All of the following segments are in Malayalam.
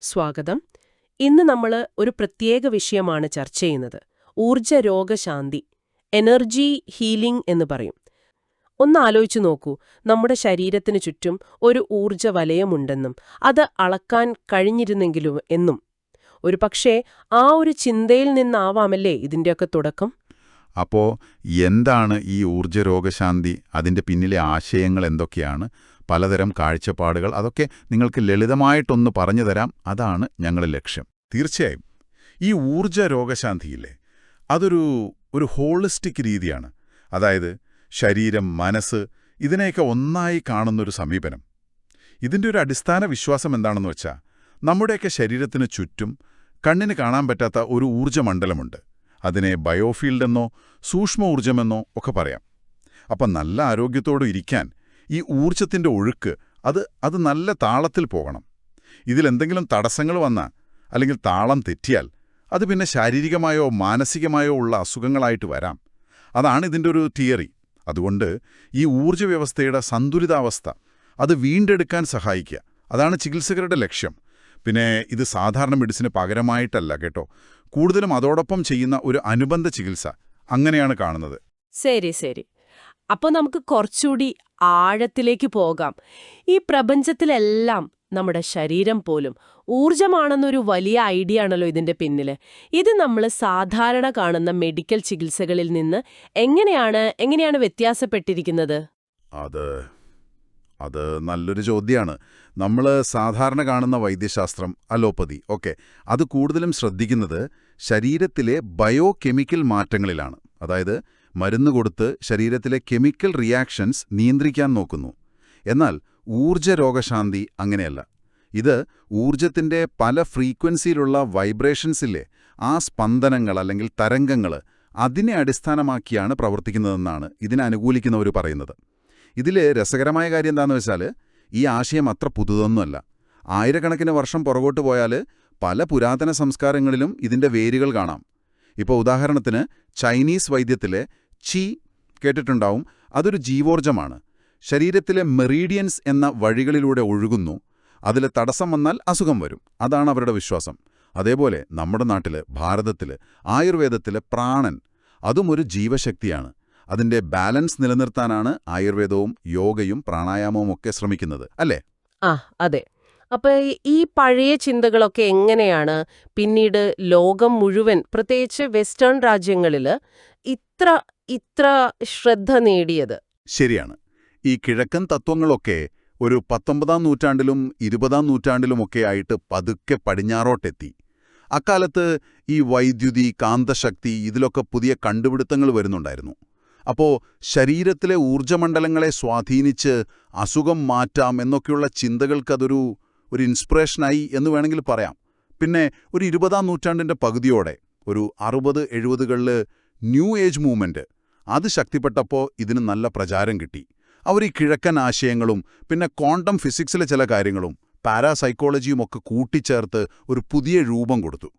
സ്വാഗതം. ഇന്ന് നമ്മൾ ഒരു പ്രത്യേക വിഷയമാണ് ചർച്ച ചെയ്യുന്നത്. ഊർജ രോഗശാന്തി എനർജി ഹീലിംഗ് എന്ന് പറയും. ഒന്ന് ആലോചിച്ചു നോക്കൂ. നമ്മുടെ ശരീരത്തിന് ചുറ്റും ഒരു ഊർജ വലയമുണ്ടെന്നും അത് അളക്കാൻ കഴിഞ്ഞിരുന്നെങ്കിലും എന്നും. ഒരു പക്ഷേ ആ ഒരു ചിന്തയിൽ നിന്നാവാമല്ലേ ഇതിന്റെയൊക്കെ തുടക്കം? അപ്പോ എന്താണ് ഈ ഊർജ രോഗശാന്തി? അതിന്റെ പിന്നിലെ ആശയങ്ങൾ എന്തൊക്കെയാണ്? പലതരം കാഴ്ചപ്പാടുകൾ അതൊക്കെ നിങ്ങൾക്ക് ലളിതമായിട്ടൊന്ന് പറഞ്ഞു തരാം. അതാണ് ഞങ്ങളുടെ ലക്ഷ്യം. തീർച്ചയായും. ഈ ഊർജ രോഗശാന്തിയില്ലേ? അതൊരു ഒരു ഹോളിസ്റ്റിക് രീതിയാണ്. അതായത് ശരീരം മനസ്സ് ഇതിനെയൊക്കെ ഒന്നായി കാണുന്നൊരു സമീപനം. ഇതിന്റെ ഒരു അടിസ്ഥാന വിശ്വാസം എന്താണെന്ന് വെച്ചാൽ നമ്മുടെയൊക്കെ ശരീരത്തിന് ചുറ്റും കണ്ണിന് കാണാൻ പറ്റാത്ത ഒരു ഊർജമണ്ഡലമുണ്ട് അതിനെ ബയോഫീൽഡെന്നോ സൂക്ഷ്മ ഊർജമെന്നോ ഒക്കെ പറയാം. അപ്പം നല്ല ആരോഗ്യത്തോടെ ഇരിക്കാൻ ഈ ഊർജത്തിന്റെ ഒഴുക്ക് അത് അത് നല്ല താളത്തിൽ പോകണം. ഇതിലെന്തെങ്കിലും തടസ്സങ്ങൾ വന്നാൽ അല്ലെങ്കിൽ താളം തെറ്റിയാൽ അത് പിന്നെ ശാരീരികമായോ മാനസികമായോ ഉള്ള അസുഖങ്ങളായിട്ട് വരാം. അതാണ് ഇതിന്റെ ഒരു തിയറി. അതുകൊണ്ട് ഈ ഊർജ വ്യവസ്ഥയുടെ സന്തുലിതാവസ്ഥ അത് വീണ്ടെടുക്കാൻ സഹായിക്കുക. അതാണ് ചികിത്സകരുടെ ലക്ഷ്യം. പിന്നെ ഇത് സാധാരണ മെഡിസിന് പകരമായിട്ടല്ല കേട്ടോ. കൂടുതലും അതോടൊപ്പം ചെയ്യുന്ന ഒരു അനുബന്ധ ചികിത്സ അങ്ങനെയാണ് കാണുന്നത്. ശരി ശരി. അപ്പോൾ നമുക്ക് കുറച്ചുകൂടി ആഴത്തിലേക്ക് പോകാം. ഈ പ്രപഞ്ചത്തിലെല്ലാം നമ്മുടെ ശരീരം പോലും ഊർജമാണെന്നൊരു വലിയ ഐഡിയ ആണല്ലോ ഇതിന്റെ പിന്നിൽ ഇത് നമ്മൾ സാധാരണ കാണുന്ന മെഡിക്കൽ ചികിത്സകളിൽ നിന്ന് എങ്ങനെയാണ് എങ്ങനെയാണ് വ്യത്യാസപ്പെട്ടിരിക്കുന്നത്? അത് അത് നല്ലൊരു ചോദ്യമാണ് നമ്മൾ സാധാരണ കാണുന്ന വൈദ്യശാസ്ത്രം അലോപ്പതി ഓക്കെ. അത് കൂടുതലും ശ്രദ്ധിക്കുന്നത് ശരീരത്തിലെ ബയോ കെമിക്കൽ മാറ്റങ്ങളിലാണ്. അതായത് മരുന്ന് കൊടുത്ത് ശരീരത്തിലെ കെമിക്കൽ റിയാക്ഷൻസ് നിയന്ത്രിക്കാൻ നോക്കുന്നു. എന്നാൽ ഊർജ രോഗശാന്തി അങ്ങനെയല്ല. ഇത് ഊർജത്തിന്റെ പല ഫ്രീക്വൻസിയിലുള്ള വൈബ്രേഷൻസിലെ ആ സ്പന്ദനങ്ങൾ അല്ലെങ്കിൽ തരംഗങ്ങൾ അതിനെ അടിസ്ഥാനമാക്കിയാണ് പ്രവർത്തിക്കുന്നതെന്നാണ് ഇതിനെ അനുകൂലിക്കുന്നവർ പറയുന്നത്. ഇതിൽ രസകരമായ കാര്യം എന്താണെന്ന് വെച്ചാൽ ഈ ആശയം അത്ര പുതുതൊന്നുമല്ല. ആയിരക്കണക്കിന് വർഷം പുറകോട്ട് പോയാൽ പല പുരാതന സംസ്കാരങ്ങളിലും ഇതിന്റെ വേരുകൾ കാണാം. ഇപ്പോൾ ഉദാഹരണത്തിന് ചൈനീസ് വൈദ്യത്തിലെ ചി കേട്ടിട്ടുണ്ടാവും. അതൊരു ജീവോർജമാണ് ശരീരത്തിലെ മെറീഡിയൻസ് എന്ന വഴികളിലൂടെ ഒഴുകുന്നു. അതിൽ തടസ്സം വന്നാൽ അസുഖം വരും. അതാണ് അവരുടെ വിശ്വാസം. അതേപോലെ നമ്മുടെ നാട്ടിൽ ഭാരതത്തിൽ ആയുർവേദത്തിൽ പ്രാണൻ അതും ഒരു ജീവശക്തിയാണ്. അതിന്റെ ബാലൻസ് നിലനിർത്താനാണ് ആയുർവേദവും യോഗയും പ്രാണായാമവും ഒക്കെ ശ്രമിക്കുന്നത്. അല്ലേ? ആ അതെ. അപ്പൊ ഈ പഴയ ചിന്തകളൊക്കെ എങ്ങനെയാണ്? പിന്നീട് ലോകം മുഴുവൻ പ്രത്യേകിച്ച് വെസ്റ്റേൺ രാജ്യങ്ങളിൽ ഇത്ര ഇത്ര ശ്രദ്ധ നേടിയത്? ശരിയാണ്. ഈ കിഴക്കൻ തത്വങ്ങളൊക്കെ ഒരു പത്തൊമ്പതാം നൂറ്റാണ്ടിലും ഇരുപതാം നൂറ്റാണ്ടിലുമൊക്കെ ആയിട്ട് പതുക്കെ പടിഞ്ഞാറോട്ടെത്തി. അക്കാലത്ത് ഈ വൈദ്യുതി കാന്തശക്തി ഇതിലൊക്കെ പുതിയ കണ്ടുപിടുത്തങ്ങൾ വരുന്നുണ്ടായിരുന്നു. അപ്പോ ശരീരത്തിലെ ഊർജമണ്ഡലങ്ങളെ സ്വാധീനിച്ച് അസുഖം മാറ്റാം എന്നൊക്കെയുള്ള ചിന്തകൾക്കതൊരു ഒരു ഇൻസ്പിറേഷനായി എന്ന് വേണമെങ്കിൽ പറയാം. പിന്നെ ഒരു ഇരുപതാം നൂറ്റാണ്ടിന്റെ പകുതിയോടെ ഒരു അറുപത് എഴുപതുകളിൽ ന്യൂ ഏജ് മൂവ്മെന്റ് അത് ശക്തിപ്പെട്ടപ്പോൾ ഇതിന് നല്ല പ്രചാരം കിട്ടി. അവർ ഈ കിഴക്കൻ ആശയങ്ങളും പിന്നെ ക്വാണ്ടം ഫിസിക്സിലെ ചില കാര്യങ്ങളും പാരാസൈക്കോളജിയും ഒക്കെ കൂട്ടിച്ചേർത്ത് ഒരു പുതിയ രൂപം കൊടുത്തു.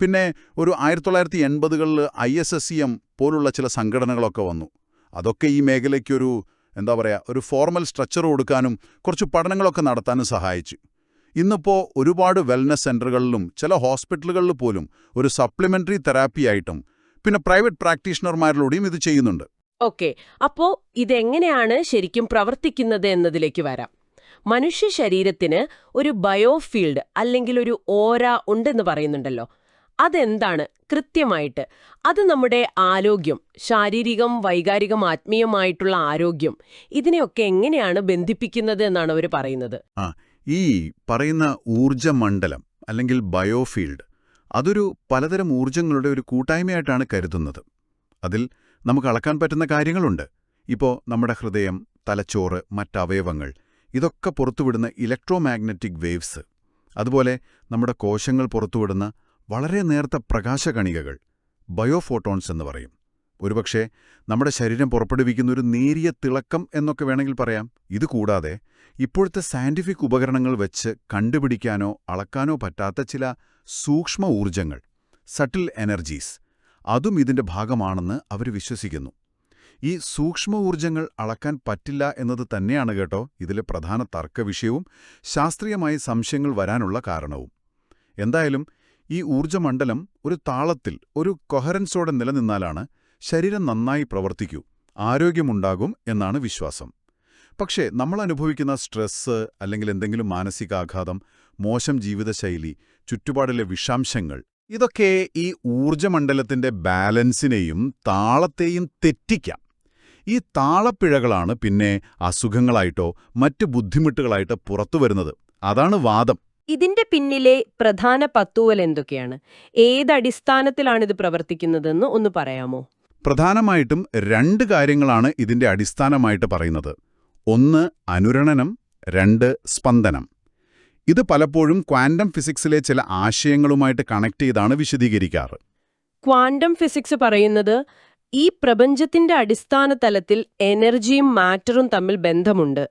പിന്നെ ഒരു ആയിരത്തി തൊള്ളായിരത്തി എൺപതുകളിൽ I S S C M പോലുള്ള ചില സംഘടനകളൊക്കെ വന്നു. അതൊക്കെ ഈ മേഖലയ്ക്കൊരു എന്താ പറയുക ഒരു ഫോർമൽ സ്ട്രക്ചർ കൊടുക്കാനും കുറച്ച് പഠനങ്ങളൊക്കെ നടത്താനും സഹായിച്ചു. ഇന്നിപ്പോൾ ഒരുപാട് വെൽനസ് സെന്ററുകളിലും ചില ഹോസ്പിറ്റലുകളിൽ പോലും ഒരു സപ്ലിമെന്ററി തെറാപ്പിയായിട്ടും പിന്നെ പ്രൈവറ്റ് പ്രാക്ടീഷണർമാരിലൂടെയും ഇത് ചെയ്യുന്നുണ്ട്. ഓക്കെ. അപ്പോ ഇതെങ്ങനെയാണ് ശരിക്കും പ്രവർത്തിക്കുന്നത് എന്നതിലേക്ക് വരാം. മനുഷ്യ ശരീരത്തിന് ഒരു ബയോഫീൽഡ് അല്ലെങ്കിൽ ഒരു ഓര ഉണ്ടെന്ന് പറയുന്നുണ്ടല്ലോ. അതെന്താണ്? കൃത്യമായിട്ട്. അത് നമ്മുടെ ആരോഗ്യം ശാരീരികം വൈകാരികം ആത്മീയമായിട്ടുള്ള ആരോഗ്യം ഇതിനെയൊക്കെ എങ്ങനെയാണ് ബന്ധിപ്പിക്കുന്നത് എന്നാണ് അവർ പറയുന്നത്? ആ ഈ പറയുന്ന ഊർജമണ്ഡലം അല്ലെങ്കിൽ ബയോഫീൽഡ് അതൊരു പലതരം ഊർജങ്ങളുടെ ഒരു കൂട്ടായ്മയായിട്ടാണ് കരുതുന്നത്. അതിൽ നമുക്ക് അളക്കാൻ പറ്റുന്ന കാര്യങ്ങളുണ്ട്. ഇപ്പോൾ നമ്മുടെ ഹൃദയം തലച്ചോറ് മറ്റവയവങ്ങൾ ഇതൊക്കെ പുറത്തുവിടുന്ന ഇലക്ട്രോ മാഗ്നറ്റിക് വേവ്സ് അതുപോലെ നമ്മുടെ കോശങ്ങൾ പുറത്തുവിടുന്ന വളരെ നേർത്ത പ്രകാശകണികകൾ ബയോഫോട്ടോൺസ് എന്ന് പറയും. ഒരുപക്ഷെ നമ്മുടെ ശരീരം പുറപ്പെടുവിക്കുന്ന ഒരു നേരിയ തിളക്കം എന്നൊക്കെ വേണമെങ്കിൽ പറയാം. ഇത് കൂടാതെ ഇപ്പോഴത്തെ സയന്റിഫിക് ഉപകരണങ്ങൾ വെച്ച് കണ്ടുപിടിക്കാനോ അളക്കാനോ പറ്റാത്ത ചില സൂക്ഷ്മ ഊർജങ്ങൾ സട്ടിൽ എനർജീസ് അതും ഇതിന്റെ ഭാഗമാണെന്ന് അവർ വിശ്വസിക്കുന്നു. ഈ സൂക്ഷ്മ ഊർജങ്ങൾ അളക്കാൻ പറ്റില്ല എന്നത് തന്നെയാണ് കേട്ടോ ഇതിലെ പ്രധാന തർക്കവിഷയവും ശാസ്ത്രീയമായി സംശയങ്ങൾ വരാനുള്ള കാരണവും. എന്തായാലും ഈ ഊർജമണ്ഡലം ഒരു താളത്തിൽ ഒരു കൊഹറൻസോടെ നിലനിന്നാലാണ് ശരീരം നന്നായി പ്രവർത്തിക്കൂ ആരോഗ്യമുണ്ടാകും എന്നാണ് വിശ്വാസം. പക്ഷേ നമ്മൾ അനുഭവിക്കുന്ന സ്ട്രെസ്സ് അല്ലെങ്കിൽ എന്തെങ്കിലും മാനസികാഘാതം മോശം ജീവിതശൈലി ചുറ്റുപാടിലെ വിഷാംശങ്ങൾ ഇതൊക്കെ ഈ ഊർജമണ്ഡലത്തിന്റെ ബാലൻസിനെയും താളത്തെയും തെറ്റിക്കാം. ഈ താളപ്പിഴകളാണ് പിന്നെ അസുഖങ്ങളായിട്ടോ മറ്റ് ബുദ്ധിമുട്ടുകളായിട്ടോ പുറത്തു വരുന്നത്. അതാണ് വാദം. ഇതിന്റെ പിന്നിലെ പ്രധാന പത്തുവൽ എന്തൊക്കെയാണ്? ഏത് ഇത് പ്രവർത്തിക്കുന്നതെന്ന് ഒന്ന് പറയാമോ? പ്രധാനമായിട്ടും രണ്ട് കാര്യങ്ങളാണ് ഇതിന്റെ അടിസ്ഥാനമായിട്ട് പറയുന്നത്. ഒന്ന് അനുരണനം രണ്ട് സ്പന്ദനം. ഇത് പലപ്പോഴും ക്വാണ്ടം ഫിസിക്സിലെ ചില ആശയങ്ങളുമായിട്ട് കണക്ട് ചെയ്താണ് വിശദീകരിക്കാറ്. ക്വാണ്ടം ഫിസിക്സ് പറയുന്നത് ഈ പ്രപഞ്ചത്തിന്റെ അടിസ്ഥാന തലത്തിൽ എനർജിയും മാറ്ററും തമ്മിൽ ബന്ധമുണ്ട്.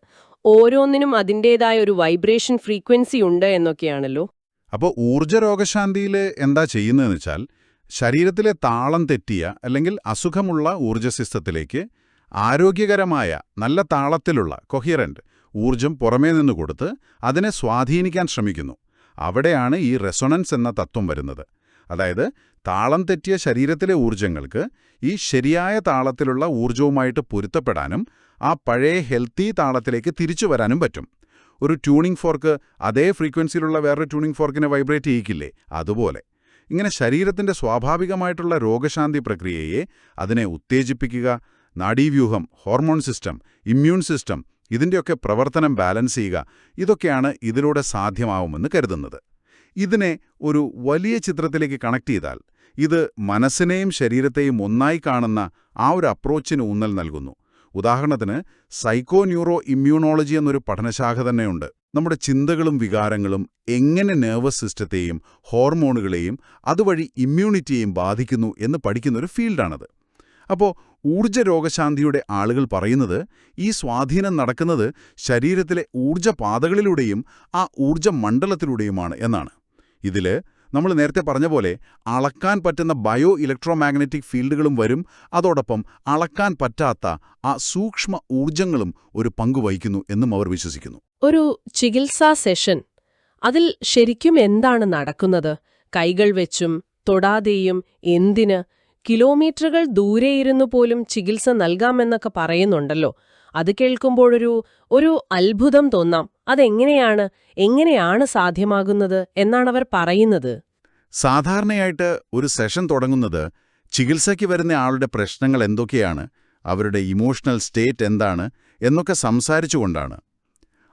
ഓരോന്നിനും അതിന്റെതായ ഒരു വൈബ്രേഷൻ ഫ്രീക്വൻസി ഉണ്ട് എന്നൊക്കെയാണല്ലോ. അപ്പോൾ ഊർജ രോഗശാന്തിയിൽ എന്താ ചെയ്യുന്നതെന്ന് വെച്ചാൽ ശരീരത്തിലെ താളം തെറ്റിയ അല്ലെങ്കിൽ അസുഖമുള്ള ഊർജസിസ്റ്റത്തിലേക്ക് ആരോഗ്യകരമായ നല്ല താളത്തിലുള്ള കൊഹിയറന്റ് ഊർജം പുറമേ നിന്ന് കൊടുത്ത് അതിനെ സ്വാധീനിക്കാൻ ശ്രമിക്കുന്നു. അവിടെയാണ് ഈ റെസൊണൻസ് എന്ന തത്വം വരുന്നത്. അതായത് താളം തെറ്റിയ ശരീരത്തിലെ ഊർജങ്ങൾക്ക് ഈ ശരിയായ താളത്തിലുള്ള ഊർജവുമായിട്ട് പൊരുത്തപ്പെടാനും ആ പഴയ ഹെൽത്തി താളത്തിലേക്ക് തിരിച്ചു വരാനും പറ്റും. ഒരു ട്യൂണിംഗ് ഫോർക്ക് അതേ ഫ്രീക്വൻസിയിലുള്ള വേറൊരു ട്യൂണിംഗ് ഫോർക്കിനെ വൈബ്രേറ്റ് ചെയ്യിക്കില്ലേ? അതുപോലെ. ഇങ്ങനെ ശരീരത്തിന്റെ സ്വാഭാവികമായിട്ടുള്ള രോഗശാന്തി പ്രക്രിയയെ അതിനെ ഉത്തേജിപ്പിക്കുക നാഡീവ്യൂഹം ഹോർമോൺ സിസ്റ്റം ഇമ്മ്യൂൺ സിസ്റ്റം ഇതിന്റെയൊക്കെ പ്രവർത്തനം ബാലൻസ് ചെയ്യുക ഇതൊക്കെയാണ് ഇതിലൂടെ സാധ്യമാവുമെന്ന് കരുതുന്നത്. ഇതിനെ ഒരു വലിയ ചിത്രത്തിലേക്ക് കണക്ട് ചെയ്താൽ ഇത് മനസ്സിനെയും ശരീരത്തെയും ഒന്നായി കാണുന്ന ആ ഒരു അപ്രോച്ചിന് ഊന്നൽ നൽകുന്നു. ഉദാഹരണത്തിന് സൈക്കോ ന്യൂറോ ഇമ്മ്യൂണോളജി എന്നൊരു പഠനശാഖ തന്നെയുണ്ട്. നമ്മുടെ ചിന്തകളും വികാരങ്ങളും എങ്ങനെ നെർവസ് സിസ്റ്റത്തെയും ഹോർമോണുകളെയും അതുവഴി ഇമ്മ്യൂണിറ്റിയെയും ബാധിക്കുന്നു എന്ന് പഠിക്കുന്നൊരു ഫീൽഡാണത് അപ്പോൾ ഊർജ രോഗശാന്തിയുടെ ആളുകൾ പറയുന്നത് ഈ സ്വാധീനം നടക്കുന്നത് ശരീരത്തിലെ ഊർജപാതകളിലൂടെയും ആ ഊർജ മണ്ഡലത്തിലൂടെയുമാണ് എന്നാണ്. ഇതിൽ നമ്മൾ നേരത്തെ പറഞ്ഞ പോലെ അളക്കാൻ പറ്റുന്ന ബയോ ഇലക്ട്രോ ഇലക്ട്രോമാഗ്നറ്റിക് ഫീൽഡുകളും വരും അതോടൊപ്പം അളക്കാൻ പറ്റാത്ത ആ സൂക്ഷ്മ ഊർജങ്ങളും ഒരു പങ്കു വഹിക്കുന്നു എന്നും അവർ വിശ്വസിക്കുന്നു. ഒരു ചികിത്സാ സെഷൻ അതിൽ ശരിക്കും എന്താണ് നടക്കുന്നത്? കൈകൾ വെച്ചും തൊടാതെയും എന്തിന്? കിലോമീറ്ററുകൾ ദൂരെ ഇരുന്നു പോലും ചികിത്സ നൽകാമെന്നൊക്കെ പറയുന്നുണ്ടല്ലോ. അത് കേൾക്കുമ്പോഴൊരു ഒരു അത്ഭുതം തോന്നാം. അതെങ്ങനെയാണ് എങ്ങനെയാണ് സാധ്യമാകുന്നത് അവർ പറയുന്നത്. സാധാരണയായിട്ട് ഒരു സെഷൻ തുടങ്ങുന്നത് ചികിത്സയ്ക്ക് വരുന്ന ആളുടെ പ്രശ്നങ്ങൾ എന്തൊക്കെയാണ് അവരുടെ ഇമോഷണൽ സ്റ്റേറ്റ് എന്താണ് എന്നൊക്കെ സംസാരിച്ചുകൊണ്ടാണ്.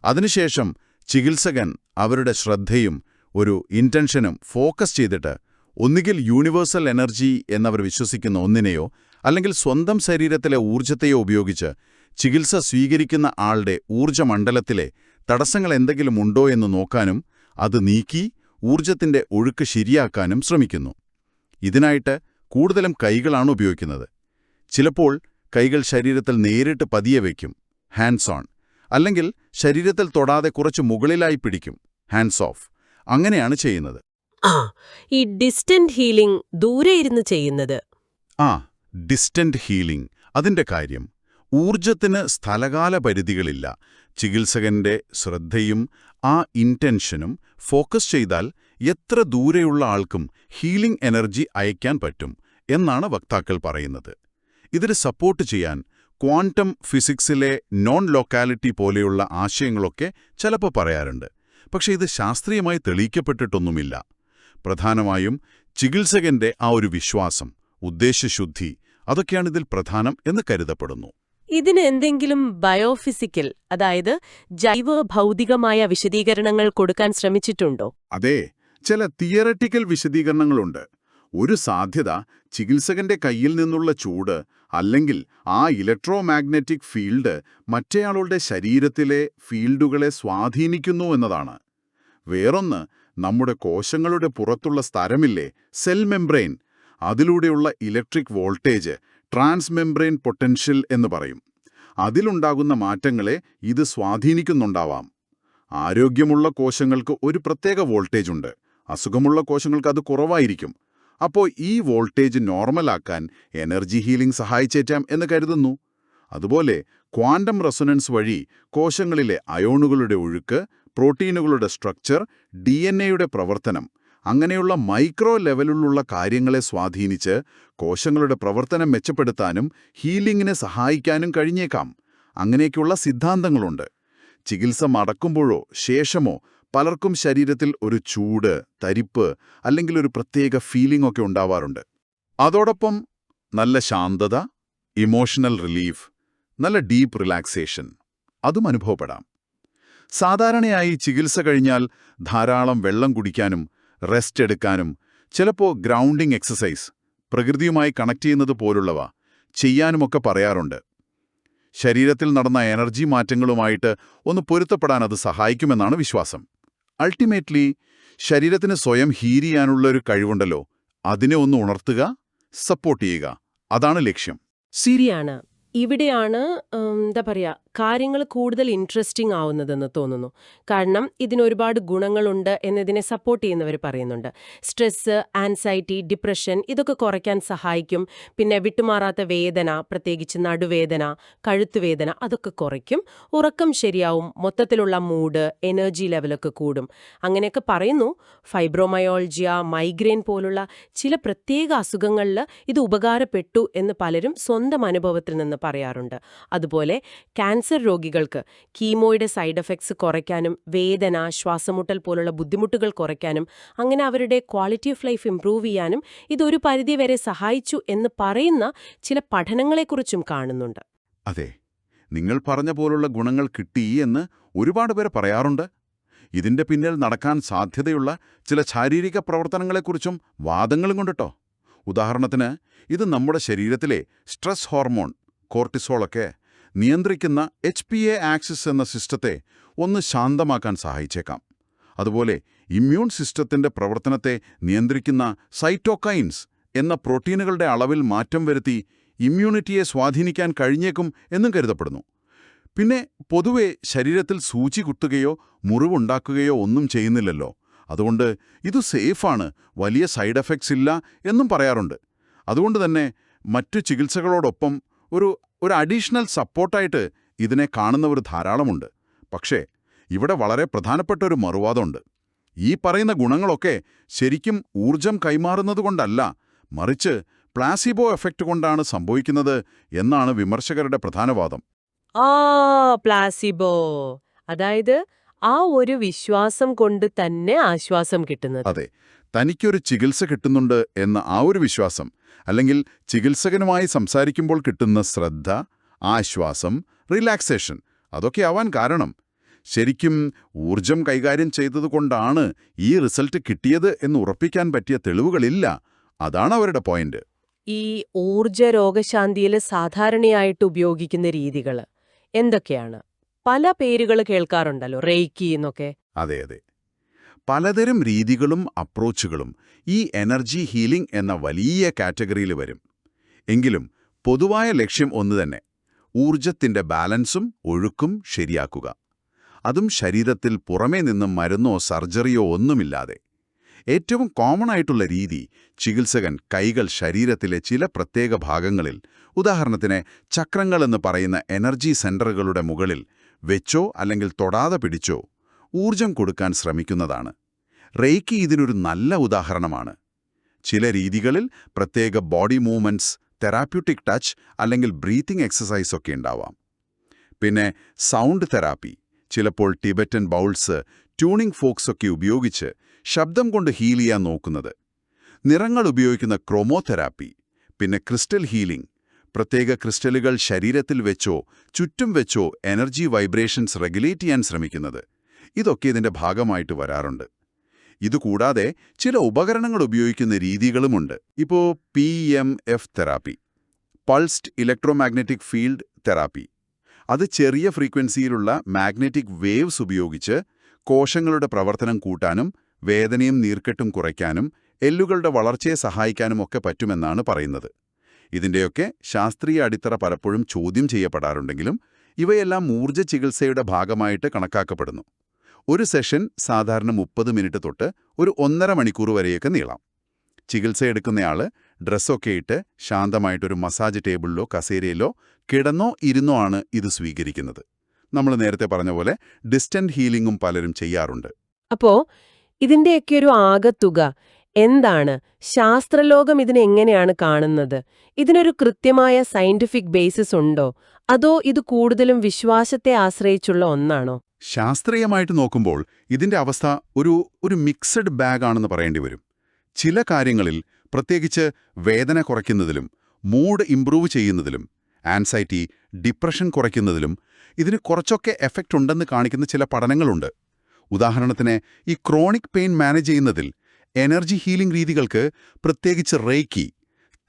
അതിനുശേഷം ചികിത്സകൻ അവരുടെ ശ്രദ്ധയും ഒരു ഇന്റൻഷനും ഫോക്കസ് ചെയ്തിട്ട് ഒന്നുകിൽ യൂണിവേഴ്സൽ എനർജി എന്നവർ വിശ്വസിക്കുന്ന ഒന്നിനെയോ അല്ലെങ്കിൽ സ്വന്തം ശരീരത്തിലെ ഊർജത്തെയോ ഉപയോഗിച്ച് ചികിത്സ സ്വീകരിക്കുന്ന ആളുടെ ഊർജമണ്ഡലത്തിലെ തടസ്സങ്ങൾ എന്തെങ്കിലും ഉണ്ടോ എന്ന് നോക്കാനും അത് നീക്കി ഊർജത്തിന്റെ ഒഴുക്ക് ശരിയാക്കാനും ശ്രമിക്കുന്നു. ഇതിനായിട്ട് കൂടുതലും കൈകളാണ് ഉപയോഗിക്കുന്നത്. ചിലപ്പോൾ കൈകൾ ശരീരത്തിൽ നേരിട്ട് പതിയെ വയ്ക്കും. ഹാൻഡ്സ് ഓൺ അല്ലെങ്കിൽ ശരീരത്തിൽ തൊടാതെ കുറച്ച് മുകളിലായി പിടിക്കും. ഹാൻഡ്സ് ഓഫ് അങ്ങനെയാണ് ചെയ്യുന്നത്. ആ ഈ ഡിസ്റ്റന്റ് ഹീലിംഗ് ദൂരെ ഇരുന്ന് ചെയ്യുന്നത്. ആ ഡിസ്റ്റന്റ് ഹീലിംഗ് അതിന്റെ കാര്യം ഊർജത്തിന് സ്ഥലകാല പരിധികളില്ല. ചികിത്സകന്റെ ശ്രദ്ധയും ആ ഇന്റൻഷനും ഫോക്കസ് ചെയ്താൽ എത്ര ദൂരെയുള്ള ആൾക്കും ഹീലിംഗ് എനർജി അയക്കാൻ പറ്റും എന്നാണ് വക്താക്കൾ പറയുന്നത്. ഇതിന് സപ്പോർട്ട് ചെയ്യാൻ ക്വാണ്ടം ഫിസിക്സിലെ നോൺ ലൊക്കാലിറ്റി പോലെയുള്ള ആശയങ്ങളൊക്കെ ചിലപ്പോൾ പറയാറുണ്ട്. പക്ഷേ ഇത് ശാസ്ത്രീയമായി തെളിയിക്കപ്പെട്ടിട്ടൊന്നുമില്ല. പ്രധാനമായും ചികിത്സകന്റെ ആ ഒരു വിശ്വാസം ഉദ്ദേശശുദ്ധി അതൊക്കെയാണ് ഇതിൽ പ്രധാനം എന്ന് കരുതപ്പെടുന്നു. ഇതിന് എന്തെങ്കിലും ബയോഫിസിക്കൽ അതായത് ജൈവ ഭൗതികമായ വിശദീകരണങ്ങൾ കൊടുക്കാൻ ശ്രമിച്ചിട്ടുണ്ടോ? അതെ ചില തിയററ്റിക്കൽ വിശദീകരണങ്ങളുണ്ട്. ഒരു സാധ്യത ചികിത്സകന്റെ കയ്യിൽ നിന്നുള്ള ചൂട് അല്ലെങ്കിൽ ആ ഇലക്ട്രോ ഇലക്ട്രോമാഗ്നറ്റിക് ഫീൽഡ് മറ്റേയാളുടെ ശരീരത്തിലെ ഫീൽഡുകളെ സ്വാധീനിക്കുന്നു എന്നതാണ്. വേറൊന്ന് നമ്മുടെ കോശങ്ങളുടെ പുറത്തുള്ള സ്ഥലമില്ലേ? സെൽ മെംബ്രെയിൻ അതിലൂടെയുള്ള electric voltage trans membrane potential എന്ന് പറയും. അതിലുണ്ടാകുന്ന മാറ്റങ്ങളെ ഇത് സ്വാധീനിക്കുന്നുണ്ടാവാം. ആരോഗ്യമുള്ള കോശങ്ങൾക്ക് ഒരു പ്രത്യേക വോൾട്ടേജ് ഉണ്ട്. അസുഖമുള്ള കോശങ്ങൾക്ക് അത് കുറവായിരിക്കും. അപ്പോൾ ഈ വോൾട്ടേജ് നോർമലാക്കാൻ എനർജി ഹീലിംഗ് സഹായിച്ചേറ്റാം എന്ന് കരുതുന്നു. അതുപോലെ ക്വാണ്ടം റെസൊനൻസ് വഴി കോശങ്ങളിലെ അയോണുകളുടെ ഒഴുക്ക് പ്രോട്ടീനുകളുടെ സ്ട്രക്ചർ ഡി എൻ എയുടെ പ്രവർത്തനം അങ്ങനെയുള്ള മൈക്രോ ലെവലിലുള്ള കാര്യങ്ങളെ സ്വാധീനിച്ച് കോശങ്ങളുടെ പ്രവർത്തനം മെച്ചപ്പെടുത്താനും ഹീലിംഗിനെ സഹായിക്കാനും കഴിഞ്ഞേക്കാം. അങ്ങനെയൊക്കെയുള്ള സിദ്ധാന്തങ്ങളുണ്ട്. ചികിത്സ മടക്കുമ്പോഴോ ശേഷമോ പലർക്കും ശരീരത്തിൽ ഒരു ചൂട് തരിപ്പ് അല്ലെങ്കിൽ ഒരു പ്രത്യേക ഫീലിംഗ് ഒക്കെ ഉണ്ടാവാറുണ്ട്. അതോടൊപ്പം നല്ല ശാന്തത ഇമോഷണൽ റിലീഫ് നല്ല ഡീപ്പ് റിലാക്സേഷൻ അതും അനുഭവപ്പെടാം. സാധാരണയായി ചികിത്സ കഴിഞ്ഞാൽ ധാരാളം വെള്ളം കുടിക്കാനും റെസ്റ്റ് എടുക്കാനും ചിലപ്പോൾ ഗ്രൗണ്ടിംഗ് എക്സസൈസ് പ്രകൃതിയുമായി കണക്ട് ചെയ്യുന്നത് പോലുള്ളവ ചെയ്യാനുമൊക്കെ പറയാറുണ്ട്. ശരീരത്തിൽ നടന്ന എനർജി മാറ്റങ്ങളുമായിട്ട് ഒന്ന് പൊരുത്തപ്പെടാൻ അത് സഹായിക്കുമെന്നാണ് വിശ്വാസം. അൾട്ടിമേറ്റ്ലി ശരീരത്തിന് സ്വയം ഹീരിയാനുള്ള ഒരു കഴിവുണ്ടല്ലോ അതിനെ ഒന്ന് ഉണർത്തുക സപ്പോർട്ട് ചെയ്യുക. അതാണ് ലക്ഷ്യം. ശരിയാണ്. ഇവിടെയാണ് എന്താ പറയുക കാര്യങ്ങൾ കൂടുതൽ ഇൻട്രസ്റ്റിംഗ് ആവുന്നതെന്ന് തോന്നുന്നു. കാരണം ഇതിനൊരുപാട് ഗുണങ്ങളുണ്ട് എന്നതിനെ സപ്പോർട്ട് ചെയ്യുന്നവർ പറയുന്നുണ്ട്. സ്ട്രെസ്സ് ആൻസൈറ്റി ഡിപ്രഷൻ ഇതൊക്കെ കുറയ്ക്കാൻ സഹായിക്കും. പിന്നെ വിട്ടുമാറാത്ത വേദന പ്രത്യേകിച്ച് നടുവേദന കഴുത്തുവേദന അതൊക്കെ കുറയ്ക്കും. ഉറക്കം ശരിയാവും മൊത്തത്തിലുള്ള മൂഡ് എനർജി ലെവലൊക്കെ കൂടും. അങ്ങനെയൊക്കെ പറയുന്നു. ഫൈബ്രോമയോൾജിയ മൈഗ്രെയിൻ പോലുള്ള ചില പ്രത്യേക അസുഖങ്ങളിൽ ഇത് ഉപകാരപ്പെട്ടു എന്ന് പലരും സ്വന്തം അനുഭവത്തിൽ നിന്ന് പറയാറുണ്ട്. അതുപോലെ ക്യാൻസർ രോഗികൾക്ക് കീമോയുടെ സൈഡ് എഫക്ട്സ് കുറയ്ക്കാനും വേദന ശ്വാസമുട്ടൽ പോലുള്ള ബുദ്ധിമുട്ടുകൾ കുറയ്ക്കാനും അങ്ങനെ അവരുടെ ക്വാളിറ്റി ഓഫ് ലൈഫ് ഇംപ്രൂവ് ചെയ്യാനും ഇതൊരു പരിധിവരെ സഹായിച്ചു എന്ന് പറയുന്ന ചില പഠനങ്ങളെക്കുറിച്ചും കാണുന്നുണ്ട്. അതെ നിങ്ങൾ പറഞ്ഞ പോലുള്ള ഗുണങ്ങൾ കിട്ടി എന്ന് ഒരുപാട് പേര് പറയാറുണ്ട്. ഇതിന്റെ പിന്നിൽ നടക്കാൻ സാധ്യതയുള്ള ചില ശാരീരിക പ്രവർത്തനങ്ങളെക്കുറിച്ചും വാദങ്ങളും കൊണ്ടിട്ടോ. ഉദാഹരണത്തിന് ഇത് നമ്മുടെ ശരീരത്തിലെ സ്ട്രെസ് ഹോർമോൺ കോർട്ടിസോളൊക്കെ നിയന്ത്രിക്കുന്ന എച്ച് പി എ ആക്സിസ് എന്ന സിസ്റ്റത്തെ ഒന്ന് ശാന്തമാക്കാൻ സഹായിച്ചേക്കാം. അതുപോലെ ഇമ്മ്യൂൺ സിസ്റ്റത്തിന്റെ പ്രവർത്തനത്തെ നിയന്ത്രിക്കുന്ന സൈറ്റോകൈൻസ് എന്ന പ്രോട്ടീനുകളുടെ അളവിൽ മാറ്റം വരുത്തി ഇമ്മ്യൂണിറ്റിയെ സ്വാധീനിക്കാൻ കഴിഞ്ഞേക്കും എന്നും കരുതപ്പെടുന്നു. പിന്നെ പൊതുവെ ശരീരത്തിൽ സൂചി കുത്തുകയോ മുറിവുണ്ടാക്കുകയോ ഒന്നും ചെയ്യുന്നില്ലല്ലോ. അതുകൊണ്ട് ഇത് സേഫാണ് വലിയ സൈഡ് എഫക്ട്സ് ഇല്ല എന്നും പറയാറുണ്ട്. അതുകൊണ്ട് തന്നെ മറ്റു ചികിത്സകളോടൊപ്പം ഒരു ഒരു അഡീഷണൽ സപ്പോർട്ടായിട്ട് ഇതിനെ കാണുന്നവർ ധാരാളമുണ്ട്. പക്ഷേ ഇവിടെ വളരെ പ്രധാനപ്പെട്ട ഒരു മറുവാദമുണ്ട്. ഈ പറയുന്ന ഗുണങ്ങളൊക്കെ ശരിക്കും ഊർജം കൈമാറുന്നതുകൊണ്ടല്ല മറിച്ച് പ്ലാസിബോ എഫക്റ്റ് കൊണ്ടാണ് സംഭവിക്കുന്നത് എന്നാണ് വിമർശകരുടെ പ്രധാന വാദം ആ പ്ലാസിബോ അതായത് ആ ഒരു വിശ്വാസം കൊണ്ട് തന്നെ ആശ്വാസം കിട്ടുന്നത്. അതെ. തനിക്കൊരു ചികിത്സ കിട്ടുന്നുണ്ട് എന്ന ആ ഒരു വിശ്വാസം അല്ലെങ്കിൽ ചികിത്സകനുമായി സംസാരിക്കുമ്പോൾ കിട്ടുന്ന ശ്രദ്ധ ആശ്വാസം റിലാക്സേഷൻ അതൊക്കെ ആവാൻ കാരണം. ശരിക്കും ഊർജം കൈകാര്യം ചെയ്തതുകൊണ്ടാണ് ഈ റിസൾട്ട് കിട്ടിയത് എന്ന് ഉറപ്പിക്കാൻ പറ്റിയ തെളിവുകളില്ല. അതാണ് അവരുടെ പോയിന്റ്. ഈ ഊർജ രോഗശാന്തിയിൽ സാധാരണയായിട്ട് ഉപയോഗിക്കുന്ന രീതികൾ എന്തൊക്കെയാണ്? പല പേരുകൾ കേൾക്കാറുണ്ടല്ലോ റെയ്ക്കി എന്നൊക്കെ. അതെ അതെ. പലതരം രീതികളും അപ്രോച്ചുകളും ഈ എനർജി ഹീലിംഗ് എന്ന വലിയ കാറ്റഗറിയിൽ വരും. എങ്കിലും പൊതുവായ ലക്ഷ്യം ഒന്ന് തന്നെ ഊർജത്തിന്റെ ബാലൻസും ഒഴുക്കും ശരിയാക്കുക. അതും ശരീരത്തിൽ പുറമേ നിന്നും മരുന്നോ സർജറിയോ ഒന്നുമില്ലാതെ. ഏറ്റവും കോമൺ ആയിട്ടുള്ള രീതി ചികിത്സകൻ കൈകൾ ശരീരത്തിലെ ചില പ്രത്യേക ഭാഗങ്ങളിൽ ഉദാഹരണത്തിന് ചക്രങ്ങളെന്ന് പറയുന്ന എനർജി സെന്ററുകളുടെ മുകളിൽ വെച്ചോ അല്ലെങ്കിൽ തൊടാതെ പിടിച്ചോ ഊർജം കൊടുക്കാൻ ശ്രമിക്കുന്നതാണ്. റേക്കി ഇതിനൊരു നല്ല ഉദാഹരണമാണ്. ചില രീതികളിൽ പ്രത്യേക ബോഡി മൂവ്മെന്റ്സ് തെറാപ്യൂട്ടിക് ടച്ച് അല്ലെങ്കിൽ ബ്രീത്തിങ് എക്സസൈസ് ഒക്കെ ഉണ്ടാവാം. പിന്നെ സൗണ്ട് തെറാപ്പി ചിലപ്പോൾ ടിബറ്റൻ ബൗൾസ് ട്യൂണിംഗ് ഫോക്സ് ഒക്കെ ഉപയോഗിച്ച് ശബ്ദം കൊണ്ട് ഹീൽ ചെയ്യാൻ നോക്കുന്നത്. നിറങ്ങൾ ഉപയോഗിക്കുന്ന ക്രോമോതെറാപ്പി പിന്നെ ക്രിസ്റ്റൽ ഹീലിംഗ് പ്രത്യേക ക്രിസ്റ്റലുകൾ ശരീരത്തിൽ വെച്ചോ ചുറ്റും വെച്ചോ എനർജി വൈബ്രേഷൻസ് റെഗുലേറ്റ് ചെയ്യാൻ ശ്രമിക്കുന്നത്. ഇതൊക്കെ ഇതിന്റെ ഭാഗമായിട്ട് വരാറുണ്ട്. ഇതുകൂടാതെ ചില ഉപകരണങ്ങൾ ഉപയോഗിക്കുന്ന രീതികളുമുണ്ട്. ഇപ്പോൾ P M F therapy pulsed electromagnetic field therapy. അത് ചെറിയ ഫ്രീക്വൻസിയിലുള്ള മാഗ്നറ്റിക് വേവ്സ് ഉപയോഗിച്ച് കോശങ്ങളുടെ പ്രവർത്തനം കൂട്ടാനും വേദനയും നീർക്കെട്ടും കുറയ്ക്കാനും എല്ലുകളുടെ വളർച്ചയെ സഹായിക്കാനും ഒക്കെ പറ്റുമെന്നാണ് പറയുന്നത്. ഇതിന്റെയൊക്കെ ശാസ്ത്രീയ അടിത്തറ പലപ്പോഴും ചോദ്യം ചെയ്യപ്പെടാറുണ്ടെങ്കിലും ഇവയെല്ലാം ഊർജ ചികിത്സയുടെ ഭാഗമായിട്ട് കണക്കാക്കപ്പെടുന്നു. ഒരു സെഷൻ സാധാരണ മുപ്പത് മിനിറ്റ് തൊട്ട് ഒരു ഒന്നര മണിക്കൂർ വരെയൊക്കെ നീളാം. ചികിത്സ എടുക്കുന്നയാൾ ഡ്രസ്സൊക്കെ ഇട്ട് ശാന്തമായിട്ടൊരു മസാജ് ടേബിളിലോ കസേരയിലോ കിടന്നോ ഇരുന്നോ ആണ് ഇത് സ്വീകരിക്കുന്നത്. നമ്മൾ നേരത്തെ പറഞ്ഞ പോലെ ഡിസ്റ്റന്റ് ഹീലിംഗും പലരും ചെയ്യാറുണ്ട്. അപ്പോ ഇതിന്റെയൊക്കെ ഒരു ആകത്തുക എന്താണ്? ശാസ്ത്രലോകം ഇതിനെങ്ങനെയാണ് കാണുന്നത്? ഇതിനൊരു കൃത്യമായ സയന്റിഫിക് ബേസിസ് ഉണ്ടോ? അതോ ഇത് കൂടുതലും വിശ്വാസത്തെ ആശ്രയിച്ചുള്ള ഒന്നാണോ? ശാസ്ത്രീയമായിട്ട് നോക്കുമ്പോൾ ഇതിന്റെ അവസ്ഥ ഒരു ഒരു മിക്സഡ് ബാഗ് ആണെന്ന് പറയേണ്ടി വരും. ചില കാര്യങ്ങളിൽ പ്രത്യേകിച്ച് വേദന കുറയ്ക്കുന്നതിലും മൂഡ് ഇംപ്രൂവ് ചെയ്യുന്നതിലും ആൻസൈറ്റി ഡിപ്രഷൻ കുറയ്ക്കുന്നതിലും ഇതിന് കുറച്ചൊക്കെ എഫക്റ്റ് ഉണ്ടെന്ന് കാണിക്കുന്ന ചില പഠനങ്ങളുണ്ട്. ഉദാഹരണത്തിന് ഈ ക്രോണിക് പെയിൻ മാനേജ് ചെയ്യുന്നതിൽ എനർജി ഹീലിംഗ് രീതികൾക്ക് പ്രത്യേകിച്ച് റേക്കി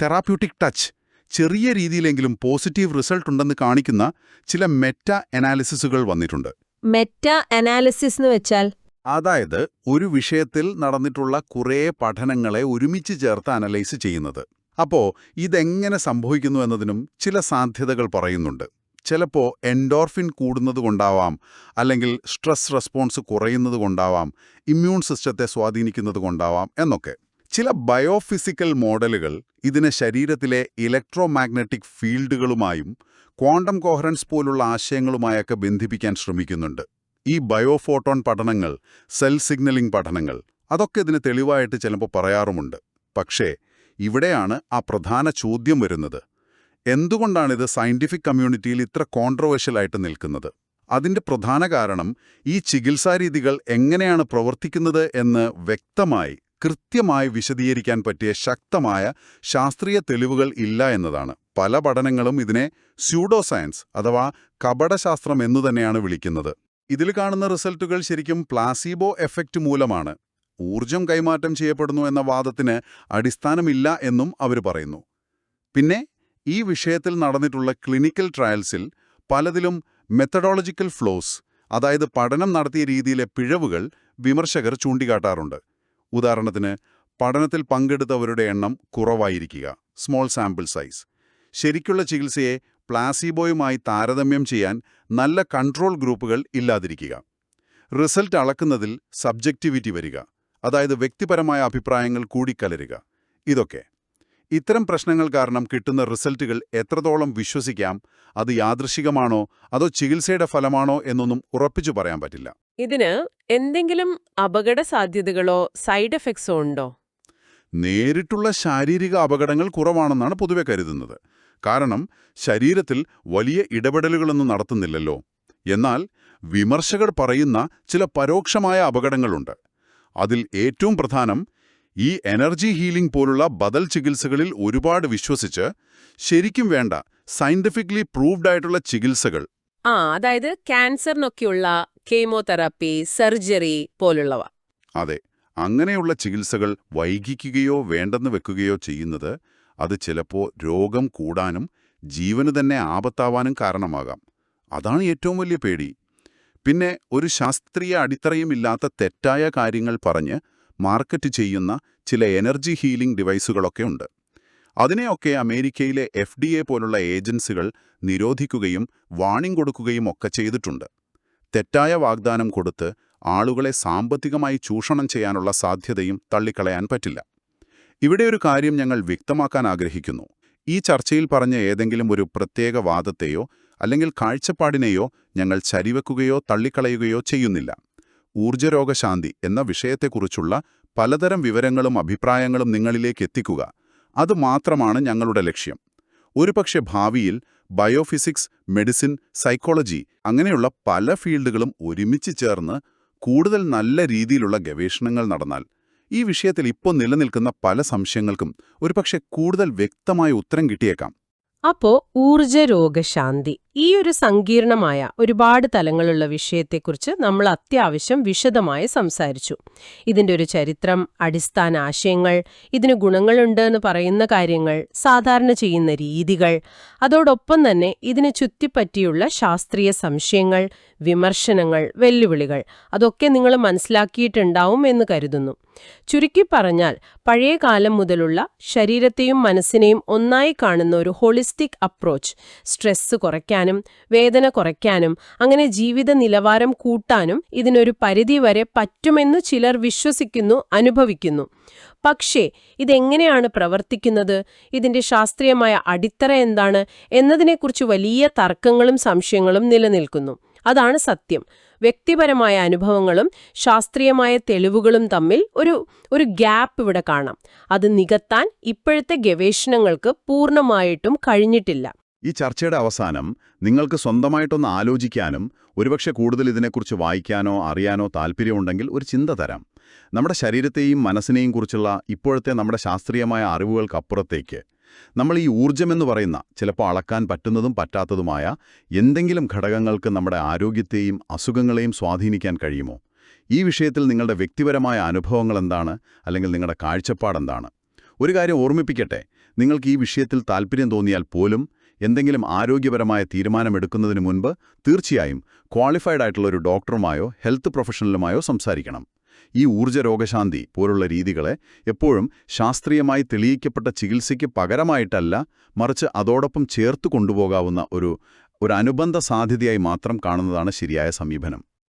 തെറാപ്യൂട്ടിക് ടച്ച് ചെറിയ രീതിയിലെങ്കിലും പോസിറ്റീവ് റിസൾട്ട് ഉണ്ടെന്ന് കാണിക്കുന്ന ചില മെറ്റ അനാലിസിസുകൾ വന്നിട്ടുണ്ട്. മെറ്റ അനാലിസിസ് എന്ന് വെച്ചാൽ? അതായത് ഒരു വിഷയത്തിൽ നടന്നിട്ടുള്ള കുറേ പഠനങ്ങളെ ഒരുമിച്ച് ചേർത്ത് അനലൈസ് ചെയ്യുന്നത്. അപ്പോ ഇതെങ്ങനെ സംഭവിക്കുന്നു എന്നതിനും ചില സാധ്യതകൾ പറയുന്നുണ്ട്. ചിലപ്പോൾ എൻഡോർഫിൻ കൂടുന്നതുകൊണ്ടാവാം അല്ലെങ്കിൽ സ്ട്രെസ് റെസ്പോൺസ് കുറയുന്നതുകൊണ്ടാവാം ഇമ്മ്യൂൺ സിസ്റ്റത്തെ സ്വാധീനിക്കുന്നതുകൊണ്ടാവാം എന്നൊക്കെ. ചില ബയോഫിസിക്കൽ മോഡലുകൾ ഇതിനെ ശരീരത്തിലെ ഇലക്ട്രോമാഗ്നറ്റിക് ഫീൽഡുകളുമായും ക്വാണ്ടം കോഹറൻസ് പോലുള്ള ആശയങ്ങളുമായൊക്കെ ബന്ധിപ്പിക്കാൻ ശ്രമിക്കുന്നുണ്ട്. ഈ ബയോഫോട്ടോൺ പഠനങ്ങൾ സെൽ സിഗ്നലിംഗ് പഠനങ്ങൾ അതൊക്കെ ഇതിന് തെളിവായിട്ട് ചിലപ്പോൾ പറയാറുമുണ്ട്. പക്ഷേ ഇവിടെയാണ് ആ പ്രധാന ചോദ്യം വരുന്നത്. എന്തുകൊണ്ടാണിത് സയന്റിഫിക് കമ്മ്യൂണിറ്റിയിൽ ഇത്ര കോൺട്രവേഴ്ഷ്യലായിട്ട് നിൽക്കുന്നത്? അതിന്റെ പ്രധാന കാരണം ഈ ചികിത്സാരീതികൾ എങ്ങനെയാണ് പ്രവർത്തിക്കുന്നത് എന്ന് വ്യക്തമായി കൃത്യമായി വിശദീകരിക്കാൻ പറ്റിയ ശക്തമായ ശാസ്ത്രീയ തെളിവുകൾ ഇല്ല എന്നതാണ്. പല പഠനങ്ങളും ഇതിനെ സ്യൂഡോ സയൻസ് അഥവാ കപടശാസ്ത്രം എന്നു തന്നെയാണ് വിളിക്കുന്നത്. ഇതിൽ കാണുന്ന റിസൾട്ടുകൾ ശരിക്കും പ്ലാസീബോ എഫക്റ്റ് മൂലമാണ്. ഊർജം കൈമാറ്റം ചെയ്യപ്പെടുന്നു എന്ന വാദത്തിന് അടിസ്ഥാനമില്ല എന്നും അവർ പറയുന്നു. പിന്നെ ഈ വിഷയത്തിൽ നടന്നിട്ടുള്ള ക്ലിനിക്കൽ ട്രയൽസിൽ പലതിലും മെത്തഡോളജിക്കൽ ഫ്ലോസ് അതായത് പഠനം നടത്തിയ രീതിയിലെ പിഴവുകൾ വിമർശകർ ചൂണ്ടിക്കാട്ടാറുണ്ട്. ഉദാഹരണത്തിന് പഠനത്തിൽ പങ്കെടുത്തവരുടെ എണ്ണം കുറവായിരിക്കുക സ്മോൾ സാമ്പിൾ സൈസ് ശരിക്കുള്ള ചികിത്സയെ പ്ലാസീബോയുമായി താരതമ്യം ചെയ്യാൻ നല്ല കൺട്രോൾ ഗ്രൂപ്പുകൾ ഇല്ലാതിരിക്കുക. റിസൾട്ട് അളക്കുന്നതിൽ സബ്ജക്റ്റിവിറ്റി വരിക അതായത് വ്യക്തിപരമായ അഭിപ്രായങ്ങൾ കൂടിക്കലരുക ഇതൊക്കെ. ഇത്തരം പ്രശ്നങ്ങൾ കാരണം കിട്ടുന്ന റിസൾട്ടുകൾ എത്രത്തോളം വിശ്വസിക്കാം അത് യാദൃശികമാണോ അതോ ചികിത്സയുടെ ഫലമാണോ എന്നൊന്നും ഉറപ്പിച്ചു പറയാൻ പറ്റില്ല. ഇതിന് എന്തെങ്കിലും അപകട സാധ്യതകളോ സൈഡ് എഫക്ട്സോ ഉണ്ടോ? നേരിട്ടുള്ള ശാരീരിക അപകടങ്ങൾ കുറവാണെന്നാണ് പൊതുവെ കരുതുന്നത്. കാരണം ശരീരത്തിൽ വലിയ ഇടപെടലുകളൊന്നും നടത്തുന്നില്ലല്ലോ. എന്നാൽ വിമർശകർ പറയുന്ന ചില പരോക്ഷമായ അപകടങ്ങളുണ്ട്. അതിൽ ഏറ്റവും പ്രധാനം ഈ എനർജി ഹീലിംഗ് പോലുള്ള ബദൽ ചികിത്സകളിൽ ഒരുപാട് വിശ്വസിച്ച് ശരിക്കും വേണ്ട സയന്റിഫിക്കലി പ്രൂവ്ഡ് ആയിട്ടുള്ള ചികിത്സകൾ. ആ അതായത് ക്യാൻസറിനൊക്കെയുള്ള കെമോതെറാപ്പി സർജറി പോലുള്ളവ. അതെ അങ്ങനെയുള്ള ചികിത്സകൾ വൈകിക്കുകയോ വേണ്ടെന്ന് വെക്കുകയോ ചെയ്യുന്നത് അത് ചിലപ്പോൾ രോഗം കൂടാനും ജീവന് തന്നെ ആപത്താവാനും കാരണമാകാം. അതാണ് ഏറ്റവും വലിയ പേടി. പിന്നെ ഒരു ശാസ്ത്രീയ അടിത്തറയുമില്ലാത്ത തെറ്റായ കാര്യങ്ങൾ പറഞ്ഞ് മാർക്കറ്റ് ചെയ്യുന്ന ചില എനർജി ഹീലിംഗ് ഡിവൈസുകളൊക്കെ ഉണ്ട്. അതിനെയൊക്കെ അമേരിക്കയിലെ എഫ് ഡി എ പോലുള്ള ഏജൻസികൾ നിരോധിക്കുകയും വാണിംഗ് കൊടുക്കുകയും ഒക്കെ ചെയ്തിട്ടുണ്ട്. തെറ്റായ വാഗ്ദാനം കൊടുത്ത് ആളുകളെ സാമ്പത്തികമായി ചൂഷണം ചെയ്യാനുള്ള സാധ്യതയും തള്ളിക്കളയാൻ പറ്റില്ല. ഇവിടെ ഒരു കാര്യം ഞങ്ങൾ വ്യക്തമാക്കാൻ ആഗ്രഹിക്കുന്നു. ഈ ചർച്ചയിൽ പറഞ്ഞ ഏതെങ്കിലും ഒരു പ്രത്യേക വാദത്തെയോ അല്ലെങ്കിൽ കാഴ്ചപ്പാടിനെയോ ഞങ്ങൾ ചരിവെക്കുകയോ തള്ളിക്കളയുകയോ ചെയ്യുന്നില്ല. ഊർജരോഗശാന്തി എന്ന വിഷയത്തെക്കുറിച്ചുള്ള പലതരം വിവരങ്ങളും അഭിപ്രായങ്ങളും നിങ്ങളിലേക്ക് എത്തിക്കുക. അതുമാത്രമാണ് ഞങ്ങളുടെ ലക്ഷ്യം. ഒരുപക്ഷെ ഭാവിയിൽ ബയോഫിസിക്സ് മെഡിസിൻ സൈക്കോളജി അങ്ങനെയുള്ള പല ഫീൽഡുകളും ഒരുമിച്ച് ചേർന്ന് കൂടുതൽ നല്ല രീതിയിലുള്ള ഗവേഷണങ്ങൾ നടന്നാൽ ഈ വിഷയത്തിൽ ഇപ്പോൾ നിലനിൽക്കുന്ന പല സംശയങ്ങൾക്കും ഒരുപക്ഷെ കൂടുതൽ വ്യക്തമായ ഉത്തരം കിട്ടിയേക്കാം. അപ്പോ ഊർജരോഗശാന്തി ഈ ഒരു സങ്കീർണമായ ഒരുപാട് തലങ്ങളുള്ള വിഷയത്തെക്കുറിച്ച് നമ്മൾ അത്യാവശ്യം വിശദമായി സംസാരിച്ചു. ഇതിന്റെ ഒരു ചരിത്രം അടിസ്ഥാന ആശയങ്ങൾ ഇതിന് ഗുണങ്ങളുണ്ട് എന്ന് പറയുന്ന കാര്യങ്ങൾ സാധാരണ ചെയ്യുന്ന രീതികൾ അതോടൊപ്പം തന്നെ ഇതിനെ ചുറ്റിപ്പറ്റിയുള്ള ശാസ്ത്രീയ സംശയങ്ങൾ വിമർശനങ്ങൾ വെല്ലുവിളികൾ അതൊക്കെ നിങ്ങൾ മനസ്സിലാക്കിയിട്ടുണ്ടാവും എന്ന് കരുതുന്നു. ചുരുക്കി പറഞ്ഞാൽ പഴയ കാലം മുതലുള്ള ശരീരത്തെയും മനസ്സിനെയും ഒന്നായി കാണുന്ന ഒരു ഹോളിസ്റ്റിക് അപ്രോച്ച് സ്ട്രെസ് കുറയ്ക്കാനും വേദന കുറയ്ക്കാനും അങ്ങനെ ജീവിത നിലവാരം കൂട്ടാനും ഇതിനൊരു പരിധിവരെ പറ്റുമെന്ന് ചിലർ വിശ്വസിക്കുന്നു അനുഭവിക്കുന്നു. പക്ഷേ ഇതെങ്ങനെയാണ് പ്രവർത്തിക്കുന്നത്? ഇതിന്റെ ശാസ്ത്രീയമായ അടിത്തറ എന്താണ്? എന്നതിനെക്കുറിച്ച് വലിയ തർക്കങ്ങളും സംശയങ്ങളും നിലനിൽക്കുന്നു. അതാണ് സത്യം. വ്യക്തിപരമായ അനുഭവങ്ങളും ശാസ്ത്രീയമായ തെളിവുകളും തമ്മിൽ ഒരു ഒരു ഗ്യാപ്പ് ഇവിടെ കാണാം. അത് നികത്താൻ ഇപ്പോഴത്തെ ഗവേഷണങ്ങൾക്ക് പൂർണമായിട്ടും കഴിഞ്ഞിട്ടില്ല. ഈ ചർച്ചയുടെ അവസാനം നിങ്ങൾക്ക് സ്വന്തമായിട്ടൊന്ന് ആലോചിക്കാനും ഒരുപക്ഷെ കൂടുതൽ ഇതിനെക്കുറിച്ച് വായിക്കാനോ അറിയാനോ താല്പര്യമുണ്ടെങ്കിൽ ഒരു ചിന്ത തരാം. നമ്മുടെ ശരീരത്തെയും മനസ്സിനെയും കുറിച്ചുള്ള ഇപ്പോഴത്തെ നമ്മുടെ ശാസ്ത്രീയമായ അറിവുകൾക്കപ്പുറത്തേക്ക് നമ്മൾ ഈ ഊർജമെന്ന് പറയുന്ന ചിലപ്പോൾ അളക്കാൻ പറ്റുന്നതും പറ്റാത്തതുമായ എന്തെങ്കിലും ഘടകങ്ങൾക്ക് നമ്മുടെ ആരോഗ്യത്തെയും അസുഖങ്ങളെയും സ്വാധീനിക്കാൻ കഴിയുമോ? ഈ വിഷയത്തിൽ നിങ്ങളുടെ വ്യക്തിപരമായ അനുഭവങ്ങൾ എന്താണ്? അല്ലെങ്കിൽ നിങ്ങളുടെ കാഴ്ചപ്പാടെന്താണ് ഒരു കാര്യം ഓർമ്മിപ്പിക്കട്ടെ നിങ്ങൾക്ക് ഈ വിഷയത്തിൽ താല്പര്യം തോന്നിയാൽ പോലും എന്തെങ്കിലും ആരോഗ്യപരമായ തീരുമാനമെടുക്കുന്നതിന് മുൻപ് തീർച്ചയായും ക്വാളിഫൈഡ് ആയിട്ടുള്ള ഒരു ഡോക്ടറുമായോ ഹെൽത്ത് പ്രൊഫഷണലുമായോ സംസാരിക്കണം. ഈ ഊർജ രോഗശാന്തി പോലുള്ള രീതികളെ എപ്പോഴും ശാസ്ത്രീയമായി തെളിയിക്കപ്പെട്ട ചികിത്സയ്ക്ക് പകരമായിട്ടല്ല മറിച്ച് അതോടൊപ്പം ചേർത്ത് കൊണ്ടുപോകാവുന്ന ഒരു ഒരു അനുബന്ധ സാധ്യതയായി മാത്രം കാണുന്നതാണ് ശരിയായ സമീപനം.